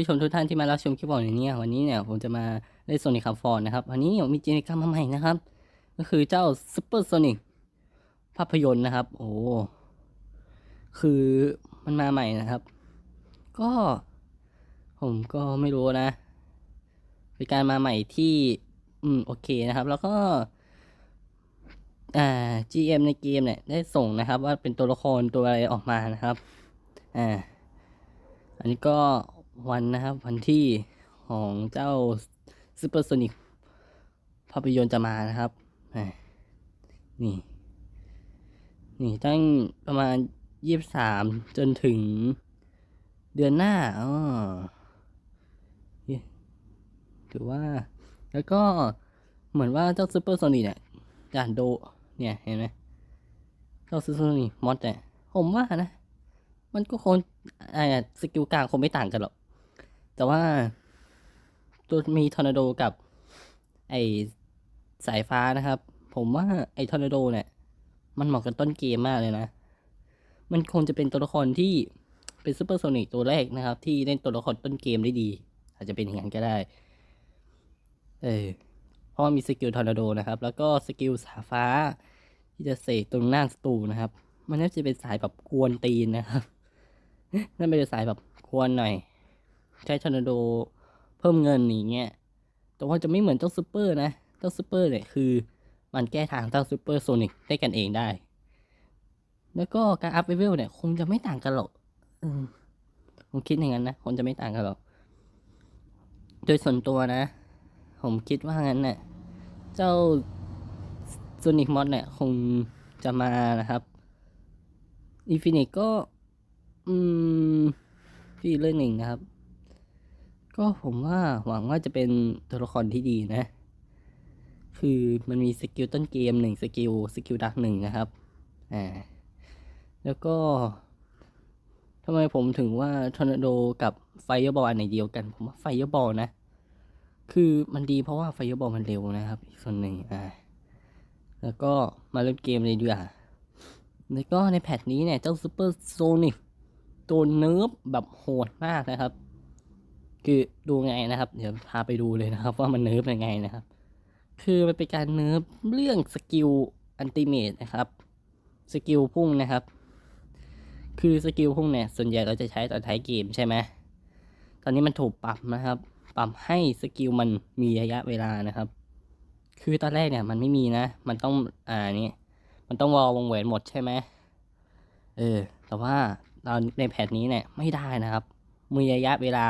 ผู้ชมทุกท่านที่มารับชมคลิปบอกในนี้วันนี้เนี่ยผมจะมาเล่นโซนิคคาฟอนนะครับวันนี้เนี่ยมีกิจกรรมมาใหม่นะครับ ก็คือเจ้าซูเปอร์โซนิ c ภาพยนตร์นะครับ โอ้คือมันมาใหม่นะครับ ก็ ผมก็ไม่รู้นะเป็นการมาใหม่ที่ อืมโอเคนะครับ แล้วก็ อ่า GM ในเกมเนี่ยได้ส่งนะครับ ว่าเป็นตัวละครตัวอะไรออกมานะครับ อ่าอันนี้ก็ วันนะครับ วันที่ของเจ้าซูเปอร์โซนิ c ภาพยนตร์จะมานะครับ นี่ นี่ตั้งประมาณยี่สามจนถึงเดือนหน้าอ๋อถือว่า แล้วก็เหมือนว่าเจ้าซูเปอร์โซนิ c เนี่ยจะโด เนี่ยเห็นไหมเจ้าซูเปอร์โซนิ c มอดเนี่ยผมว่านะ มันก็คงอ่าสกิลกลางคงไม่ต่างกันหรอก แต่ว่าตัวมีทอร์นาโดกับ ไอสายฟ้านะครับ ผมว่าไอทอร์นาโดเนี่ย มันเหมาะกับต้นเกมมากเลยนะ มันคงจะเป็นตัวละครที่เป็นซูเปอร์โซนิกตัวแรกนะครับ ที่เล่นตัวละครต้นเกมได้ดี อาจจะเป็นอย่างนั้นก็ได้ เออเพราะมีสกิลทอร์นาโดนะครับ แล้วก็สกิลสายฟ้า ที่จะเสกตรงหน้าสตูนะครับ มันน่าจะเป็นสายแบบกวนตีนนะครับนั่นเป็นสายแบบกวนหน่อย ใช้ทอร์นาโดเพิ่มเงินอย่างเงี้ย แต่ว่าจะไม่เหมือนเจ้าซูเปอร์นะ เจ้าซูเปอร์เนี่ยคือ มันแก้ทางเจ้าซูเปอร์โซนิกได้กันเองได้ แล้วก็การอัพเลเวลเนี่ยคงจะไม่ต่างกันหรอกผมคิดอย่างนั้นนะคงจะไม่ต่างกันหรอก โดยส่วนตัวนะ ผมคิดว่างั้นเนี่ยเจ้าโซนิกมอดเนี่ยคงจะมานะครับอินฟินิตก็ อืมพี่เรื่องหนึ่งนะครับ ก็ผมว่าหวังว่าจะเป็นตัวละครที่ดีนะ คือมันมีสกิลต้นเกมหนึ่งสกิลสกิลดักหนึ่งนะครับ อ่า แล้วก็ทำไมผมถึงว่าทอร์นาโดกับไฟเ r อร์บอลอันไหนเดียวกัน ผมว่าไฟเ r อร์บอลนะ คือมันดีเพราะว่าไฟเ r อร์บอลมันเร็วนะครับ อีกส่วนหนึ่งอ่า แล้วก็มาเล่นเกมเลยดีกว่าแล้วก็ในแพทนี้เนี่ย เจ้าซูเปอร์โซนิกตัวเนิร์ฟแบบโหดมากนะครับ คือดูไงนะครับ เดี๋ยวพาไปดูเลยนะครับ ว่ามันเนิร์ฟยังไงนะครับ คือมันเป็นการเนิร์ฟเรื่องสกิลอันติเมตนะครับสกิลพุ่งนะครับ คือสกิลพุ่งเนี่ยส่วนใหญ่เราจะใช้ตอนท้ายเกมใช่ไหมตอนนี้มันถูกปรับนะครับ ปรับให้สกิลมันมีระยะเวลานะครับ คือตอนแรกเนี่ยมันไม่มีนะ มันต้องอ่านี่มันต้องวอวงแหวนหมดใช่ไหมเออแต่ว่าตอนในแพทนี้เนี่ยไม่ได้นะครับ มีระยะเวลา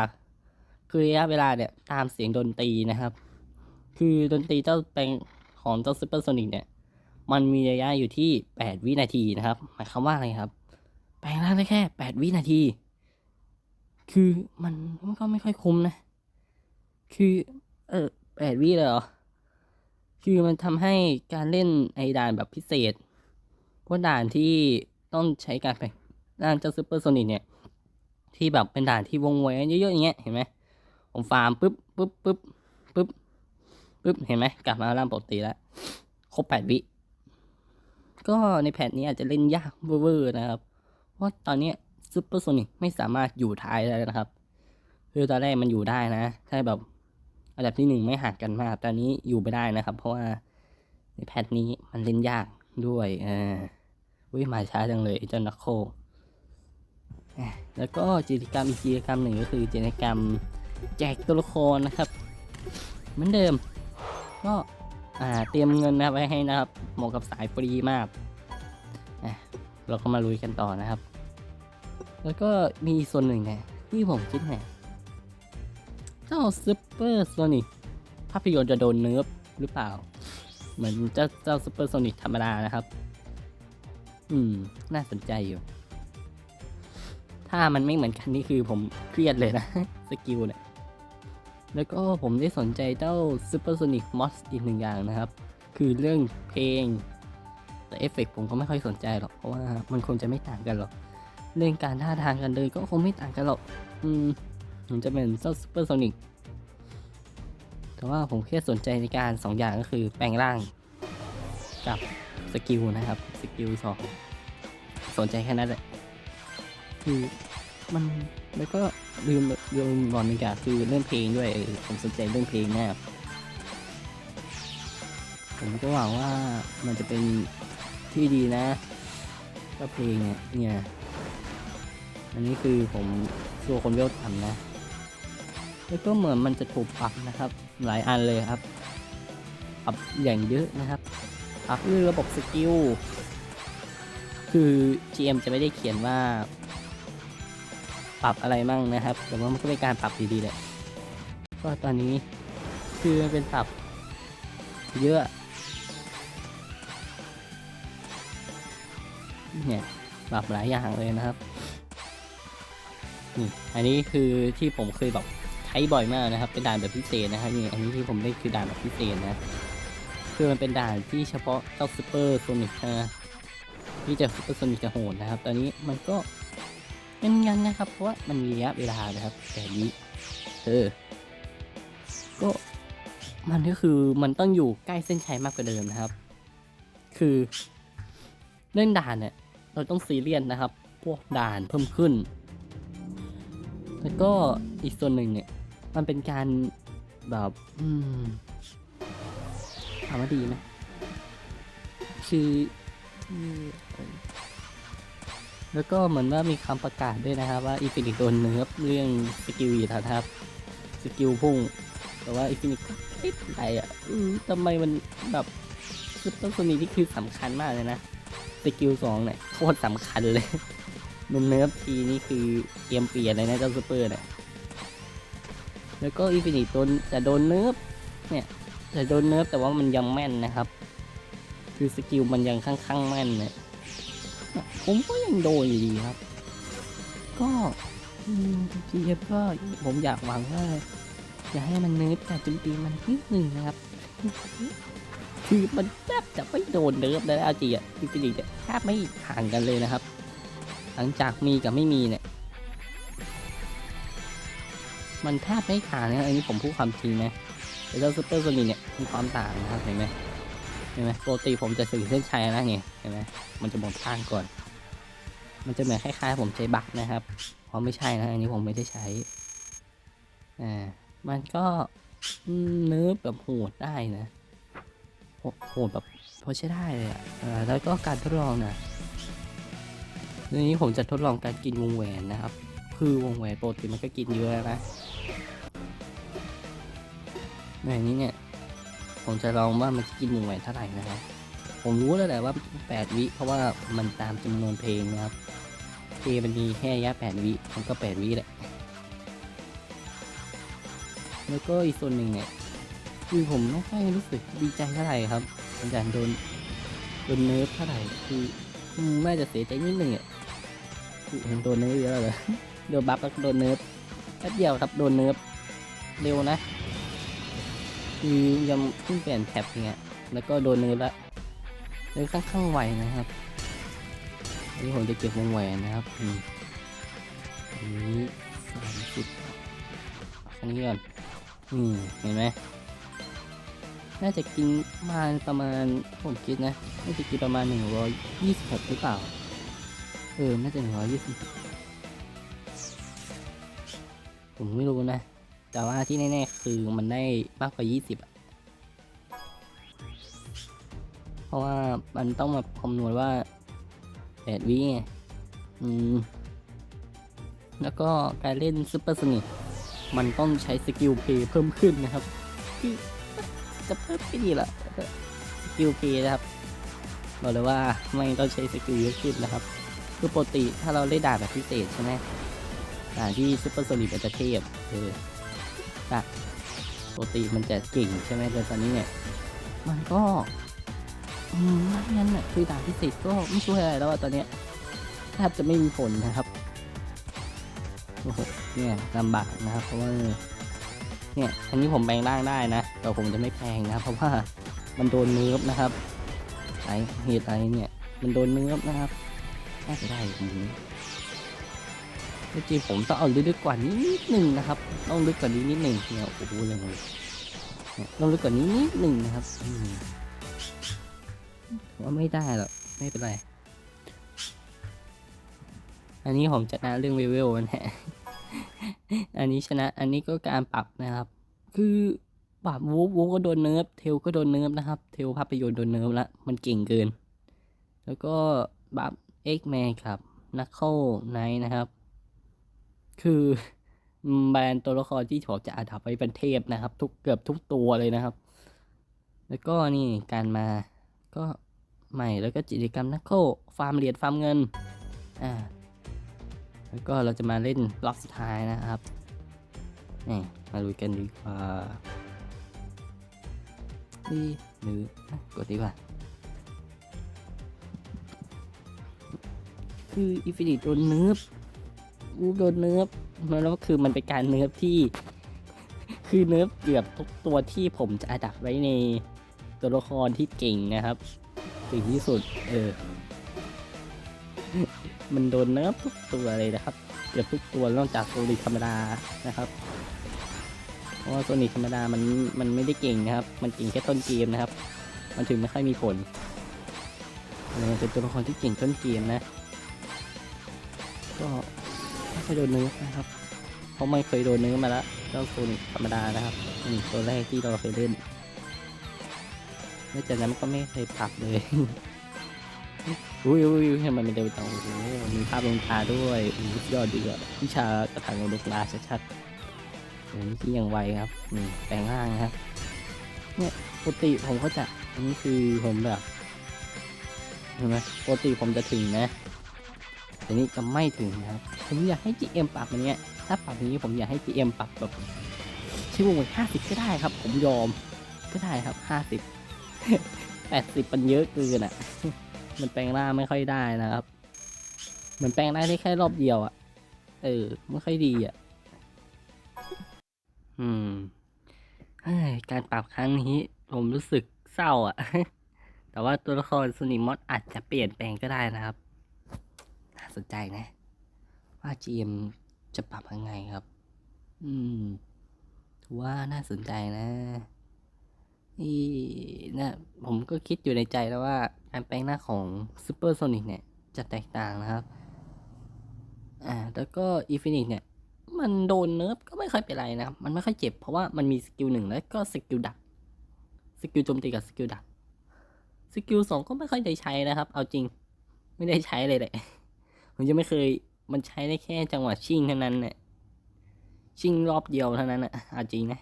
คือระยะเวลาเนี่ยตามเสียงดนตรีนะครับ คือดนตรีเจ้าแปลงของเจ้าซูเปอร์โซนิกเนี่ยมันมีระยะอยู่ที่ 8 วินาทีนะครับ หมายความว่าอะไรครับ แปลงร่างได้แค่ 8 วินาที คือมันมันก็ไม่ค่อยคุ้มนะ คือเออ8วิเลยเหรอ คือมันทำให้การเล่นไอด่านแบบพิเศษพวกด่านที่ต้องใช้การแปลงร่างเจ้าซูเปอร์โซนิกเนี่ย ที่แบบเป็นด่านที่วงแหวนเยอะๆอย่างเงี้ยเห็นไหม ผมฟาร์มปุ๊บปุ๊บปุ๊บปุ๊บปุ๊บเห็นไหมกลับมาร่างปกติแล้ว ครบแปดวิ ก็ในแพทนี้อาจจะเล่นยากเวอร์นะครับ เพราะตอนนี้ซูเปอร์โซนิกไม่สามารถอยู่ท้ายได้นะครับ คือตอนแรกมันอยู่ได้นะถ้าแบบอันดับที่หนึ่งไม่ห่างกันมากตอนนี้อยู่ไม่ได้นะครับ เพราะว่าในแพทนี้มันเล่นยากด้วยอ่าอุ้ยมาช้าจังเลยไอ้เจ้านักโคแล้วก็กิจกรรมอีกกิจกรรมหนึ่งก็คือกิจกรรม แจกตัวละครนะครับ เหมือนเดิม ก็เตรียมเงินนะไว้ให้นะครับเหมาะกับสายฟรีมากเราก็มาลุยกันต่อนะครับ แล้วก็มีส่วนหนึ่งนี่ยที่ผมคิดนี่ยเจ้าซูเปอร์โซนิกภาพยนตร์จะโดนเนิร์ฟหรือเปล่า เหมือนเจ้าเจ้าซูเปอร์โซนิกธรรมดานะครับ อืม น่าสนใจอยู่ ถ้ามันไม่เหมือนกันนี่คือผมเครียดเลยนะ สกิลเนี่ย แล้วก็ผมได้สนใจเจ้า Supersonic Mods อีกหนึ่งอย่างนะครับ คือเรื่องเพลง แต่เอฟเฟกต์ผมก็ไม่ค่อยสนใจหรอก เพราะว่ามันคงจะไม่ต่างกันหรอก เรื่องการท่าทางกันเลยก็คงไม่ต่างกันหรอก อืมผมจะเป็นเจ้า Supersonic แต่ว่าผมแค่สนใจในการสองอย่างก็คือแปลงร่าง กับสกิลนะครับ สกิลสองสนใจแค่นั้นแหละ คือมัน แล้วก็ลืมลืมบอลนึงอย่างคือเรื่องเพลงด้วยผมสนใจเรื่องเพลงมากผมก็หวังว่ามันจะเป็นที่ดีนะ ก็เพลงเนี่ยเนี่ยอันนี้คือผมตัวคนเวลทำนะ แล้วก็เหมือนมันจะถูกปรับนะครับ หลายอันเลยครับปรับอย่างเยอะนะครับปรับเรื่องระบบสกิลคือ GM จะไม่ได้เขียนว่า ปรับอะไรมั่งนะครับแต่ว่ามันก็เป็นการปรับดีๆแหละก็ตอนนี้คือมันเป็นปรับเยอะเนี่ยปรับหลายอย่างเลยนะครับนี่อันนี้คือที่ผมเคยแบบใช้บ่อยมากนะครับ เป็นด่านแบบพิเศษนะครับนี่อันนี้ที่ผมเล่นคือด่านแบบพิเศษนะคือมันเป็นด่านที่เฉพาะเจ้าซูเปอร์โซนิกนะที่จะซูเปอร์โซนิกจะโหดนะครับ ตอนนี้มันก็ เป็นงั้นนะครับ เพราะว่ามันมีระยะเวลานะครับแต่นี้เออก็มันก็คือมันต้องอยู่ใกล้เส้นชัยมากกว่าเดิมนะครับ คือเล่นด่านเนี่ยเราต้องซีเรียสนะครับ พวกด่านเพิ่มขึ้น แล้วก็อีกส่วนหนึ่งเนี่ย มันเป็นการแบบอืมถามว่าดีไหมคือมเอ่อ แล้วก็เหมือนว่ามีคำประกาศด้วยนะครับว่าอีฟินิกโดนเนิร์ฟเรื่องสกิลอีนะครับสกิลพุ่ง แต่ว่าอีฟินิกเอ๊ะอะไรอะทำไมมันแบบซุปเปอร์โซนิกนี่คือสำคัญมากเลยนะสกิลสองเนี่ยโคตรสำคัญเลยมันเนิร์ฟทีนี่คือเกมเปลี่ยนเลยนะเจ้าซูเปอร์เนี่ยแล้วก็อีฟินิตโดนแต่โดนเนิร์ฟเนี่ยแต่โดนเนิร์ฟแต่ว่ามันยังแม่นนะครับ คือสกิลมันยังค่อนข้างแม่นเนี่ย ผมก็ยังโดนอยู่ดีครับ ก็จีเอฟก็ผมอยากหวังว่าอยาให้มันเนิร์ฟแต่จุดตีมันนิดหนึ่งนะครับ คือมันแทบจะไม่โดนเนิร์ฟเลยนะเอาจริงอะอินฟินิตแทบไม่ห่างกันเลยนะครับ หลังจากมีกับไม่มีเนี่ยมันแทบไม่ต่างนะอันนี้ผมพูดความจริงนะแต่เจ้าซูเปอร์โซนิเนี่ยมีความต่างนะครับเห็นไหมเห็นไหมปกติผมจะสื่อเส้นชัยนะไงเห็นไหมมันจะหมดทางก่อน มันจะเหมือนคล้ายๆผมใช้บักนะครับเพราะไม่ใช่นะอันนี้ผมไม่ได้ใช้อ่ามันก็เนื้อแบบโหดได้นะโหโหดแบบพอใช้ได้เลยอะแล้วก็การทดลองนะทีนี้ผมจะทดลองการกินวงแหวนนะครับ คือวงแหวนปกติมันก็กินเยอะนะในนี้เนี่ย ผมจะลองว่ามันจะกินวงแหวนเท่าไหร่นะครับ ผมรู้แล้วแหละว่าแปดวิเพราะว่ามันตามจำนวนเพลงนะครับ เพลงมันมีแค่ระยะแปดวิมันก็แปดวิแหละ แล้วก็อีกส่วนหนึ่งเนี่ยคือผมไม่ค่อยรู้สึกดีใจเท่าไหร่ครับอาจารโดนโดนเนิร์ฟเท่าไหร่คืออืมน่าจะเสียใจนิดหนึ่งอะคือผมโดนเนิร์ฟเยอะเลยโดนบัฟแล้วก็โดนเนิร์ฟแป๊บเดียวครับโดนเนิร์ฟเร็วนะคือยังเพิ่งเปลี่ยนแท็บเนี่ยแล้วก็โดนเนิร์ฟละเลยค่อนข้างไวนะครับ อันนี้ผมจะเก็บวงแหวนนะครับอืมอันนี้สามสิบอันนี้ก่อนอืมเห็นไหมน่าจะกินมาประมาณผมคิดนะน่าจะกินประมาณหนึ่งร้อยยี่สิบหกหรือเปล่า เออ น่าจะหนึ่งร้อยยี่สิบผมไม่รู้นะ แต่ว่าที่แน่ๆคือมันได้มากกว่า20อะเพราะว่ามันต้องมาคำนวณว่า แปดวิไง อืม แล้วก็การเล่นซูเปอร์สนิทมันต้องใช้สกิลเพย์เพิ่มขึ้นนะครับ ที่จะเพิ่มไม่ดีละสกิลเพย์นะครับบอกเลยว่าไม่ต้องใช้สกิลเยอะขึ้นนะครับ คือปกติถ้าเราเล่นด่านแบบพิเศษใช่ไหมด่านที่ซูเปอร์โซนิกมันจะเทพเออปกติมันจะเก่งใช่ไหมแต่ตอนนี้เนี่ย มันก็ อืมงั้นนะคือด่านพิเศษก็ไม่ช่วยอะไรแล้วตอนเนี้ยแทบจะไม่มีผลนะครับโอ้โหเนี่ยลำบากนะครับ เพราะว่าเนี่ยอันนี้ผมแปลงร่างได้นะ แต่ผมจะไม่แปลงนะเพราะว่ามันโดนเนิร์ฟนะครับไอเหตุอะไรเนี่ย มันโดนเนิร์ฟนะครับน่าจะได้ผมจริงผมต้องเอาลึกกว่านี้นิดหนึ่งนะครับ ต้องลึกกว่านี้นิดหนึ่งเนี่ยโอ้โหเลยเนี่ยต้องลึกกว่านี้นิดหนึ่งนะครับ อืมว่าไม่ได้หรอกไม่เป็นไร อันนี้ผมจะนะเรื่องเวลนะฮะอันนี้ชนะ อันนี้ก็การปรับนะครับ คือปรับวูฟวูฟก็โดนเนิร์ฟเทลก็โดนเนิร์ฟนะครับ เทลภาพยนตร์โดนเนิร์ฟละมันเก่งเกิน แล้วก็บัฟเอ็กแมนครับนักเข้าไนนะครับ คือแบรนด์ตัวละครที่ถูกจะอัดไว้เป็นเทพนะครับ ทุกเกือบทุกตัวเลยนะครับ แล้วก็นี่การมา ก็ใหม่แล้วก็กิจกรรมนักเข้าฟาร์มเหรียญฟาร์มเงินอ่าแล้วก็เราจะมาเล่นรอบสุดท้ายนะครับนี่มาลุยกันดีกว่านี่หรืออะกดดีกว่า คืออิฟินิตโดนเนิร์ฟวูโดนเนิร์ฟแล้วคือมันเป็นการเนิร์ฟที่ คือเนิร์ฟเกือบทุกตัวที่ผมจะอัดับไว้ใน ตัวละครที่เก่งนะครับเก่งที่สุด เออ มันโดนเนิร์ฟทุกตัวเลยนะครับเกือบทุกตัวนอกจากโซนิคธรรมดานะครับ เพราะว่าโซนิคธรรมดามันมันไม่ได้เก่งนะครับ มันเก่งแค่ต้นเกมนะครับ มันถึงไม่ค่อยมีผลมันเป็นตัวละครที่เก่งต้นเกมนะ ก็ไม่เคยโดนเนื้อนะครับ เพราะมันเคยโดนเนื้อมาแล้วเจ้าโซนิคธรรมดานะครับนี่ตัวแรกที่เราเคยเล่น แล้วจากนั้นก็ไม่เคยปรับเลย อุ้ยอุ้ยอุ้ยทำไมมันเร็วจังโอ้โหมีภาพลงตาด้วยอู้สุดยอดดีอะวิชากระถางลงตาชัดๆโอ้ที่ยังไวครับนี่แปลงร่างนะครับ เนี่ยปกติผมก็จะอันนี้คือผมแบบเห็นไหมปกติผมจะถึงนะแต่นี่จะไม่ถึงนะครับ ผมอยากให้ GM ปรับอันเนี้ย ถ้าปรับอย่างนี้ผมอยากให้ GM ปรับแบบชื่อวงห้าสิบก็ได้ครับ ผมยอมก็ได้ครับห้าสิบ แปดสิบมันเยอะเกินอะ มันแปลงร่างไม่ค่อยได้นะครับเหมือนแปลงได้ได้แค่รอบเดียวอะ เออ ไม่ค่อยดีอะ อืมการปรับครั้งนี้ ผมรู้สึกเศร้าอะ แต่ว่าตัวละครสนิมอสอาจจะเปลี่ยนแปลงก็ได้นะครับ น่าสนใจนะ ว่า GM จะปรับยังไงครับ อืมถือว่าน่าสนใจนะ นี่นะผมก็คิดอยู่ในใจแล้วว่าการแปลงหน้าของซูเปอร์โซนิกเนี่ยจะแตกต่างนะครับอ่าแล้วก็อีฟินิกเนี่ย มันโดนเนิร์ฟก็ไม่ค่อยเป็นไรนะมันไม่ค่อยเจ็บเพราะว่ามันมีสกิลหนึ่งแล้วก็สกิลดักสกิลโจมตีกับสกิลดักสกิลสองก็ไม่ค่อยได้ใช้นะครับ เอาจริงไม่ได้ใช้เลยแหละผมยังไม่เคยมันใช้ได้แค่จังหวะชิงเท่านั้นเนี่ยชิงรอบเดียวเท่านั้นอะเอาจริงนะ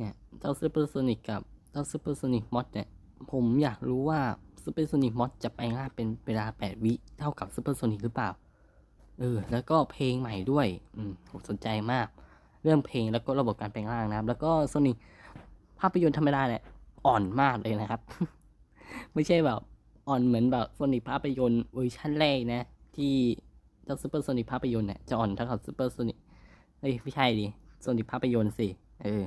เนี่ยเจ้าซูเปอร์โซนิกกับเจ้าซูเปอร์โซนิกมอดเนี่ยผมอยากรู้ว่าซูเปอร์โซนิกมอดจะไปล่าเป็นเวลา 8 วิเท่ากับซูเปอร์โซนิกหรือเปล่าเออแล้วก็เพลงใหม่ด้วยอืมผมสนใจมาก เรื่องเพลงแล้วก็ระบบการแปลงร่างนะครับ แล้วก็โซนิกภาพยนตร์ธรรมดาเนี่ยอ่อนมากเลยนะครับ ไม่ใช่แบบอ่อนเหมือนแบบโซนิกภาพยนตร์เวอร์ชันแรกนะ ที่เจ้าซูเปอร์โซนิกภาพยนตร์เนี่ยจะอ่อนเท่ากับซูเปอร์โซนิกเอ้ยไม่ใช่ดิโซนิกภาพยนตร์สิเออ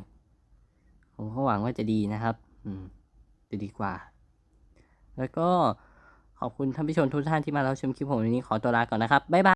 ผมก็หวังว่าจะดีนะครับ อืมจะดีกว่า แล้วก็ขอบคุณท่านผู้ชมทุกท่านที่มารับชมคลิปผมวันนี้ขอตัวลาก่อนนะครับบ๊ายบาย